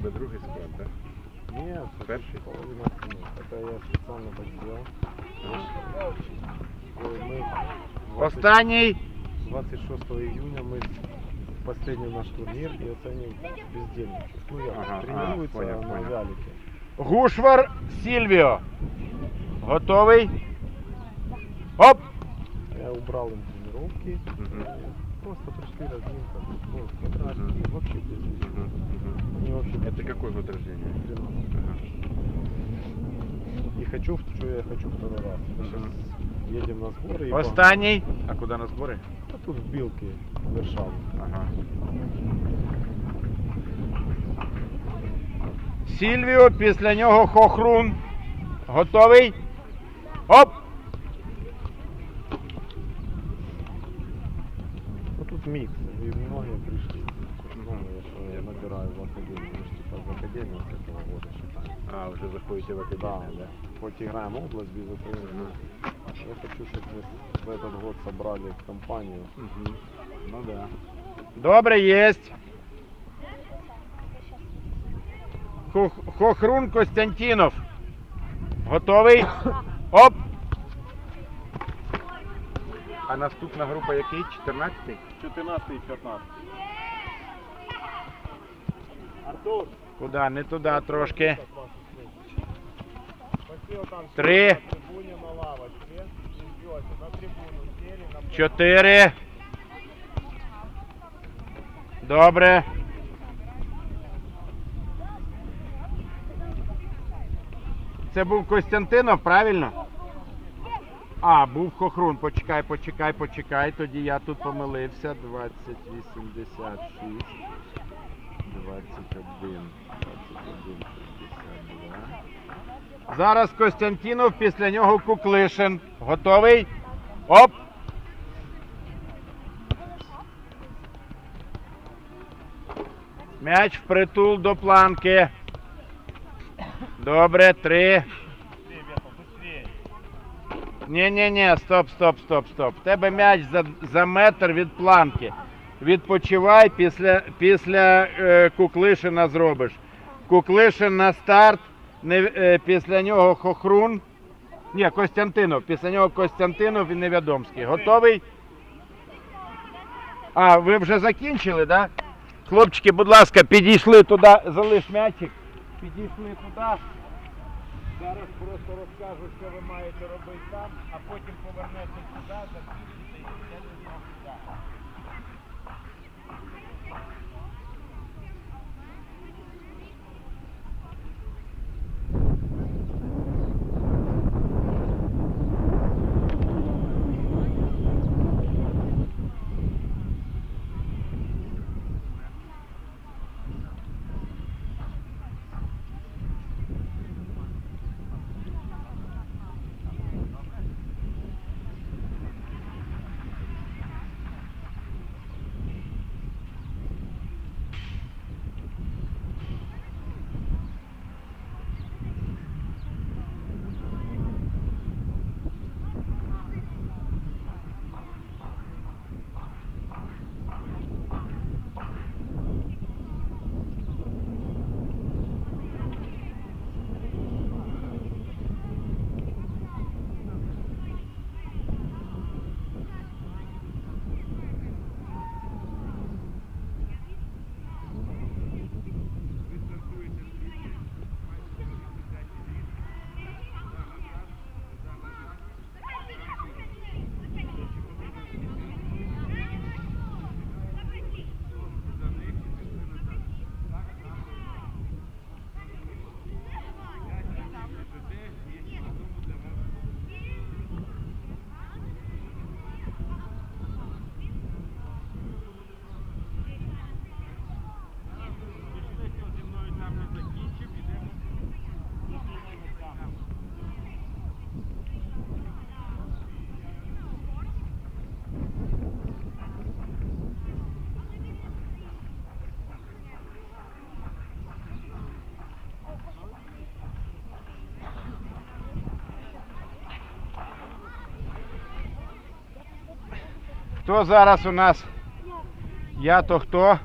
тебе другий склад, так? Нет, Перший? половина спины. Это я специально так сделал. Ой, Мы 20 Останній. 26 июня мы последний наш турнир и оценим бездельники. Ну, я Ага, ага, тренируется понял, на понял. вялике. Гушвар Сільвіо. Готовий? Оп! Я убрал им тренировки. Мгм. Просто пришли разминка. Ну, квадратики, вообще без ничего. Они вообще Это какой год рождения? 13. Ага. И хочу, что я хочу второй раз. Сейчас едем на сборы и Останній. А куди на збори? А тут в Билке, в Варшаву. Ага. Сільвіо, після нього Хохрун. Готовий? Оп! тут микс, и многие пришли. Думаю, что я набираю в академию. Мы ж типа в академию с этого года считаем. А, уже заходите в Да, академию, да? Хоть играем область без Украины, но я хочу, чтобы мы в этот год собрали компанию. Мгм. Ну да. Добре, єсть. Хох- Хохрун Костянтінов. Готовий? Оп! А наступна група який? 14-й? 14 и 15. Куди? Не туди трошки. Три. Чотири. Добре. Це був Костянтинов, правильно? А, був Хохрун. Почекай, почекай, почекай. Тоді я тут помилився. 2086. 21. 21, 62. Зараз Костянтинов, після нього Куклишин. Готовий? Оп! М'яч впритул до планки. Добре, три. Ні, ні, ні, стоп, стоп, стоп, стоп. В тебе м'яч за, за метр від планки. Відпочивай після, після е, Куклишина зробиш. Куклишин на старт, не, е, після нього Хохрун. Ні, Костянтинов. Після нього Костянтинов і Невідомський. Готовий? А, ви вже закінчили, так? Да? Хлопчики, будь ласка, підійшли туди, залиш м'ячик. Підійшли туди. Зараз просто розкажу, що ви маєте робити там, а потім повернетеся сюди, закінчите і підете знову сюди. Хто зараз у нас? Я то хто?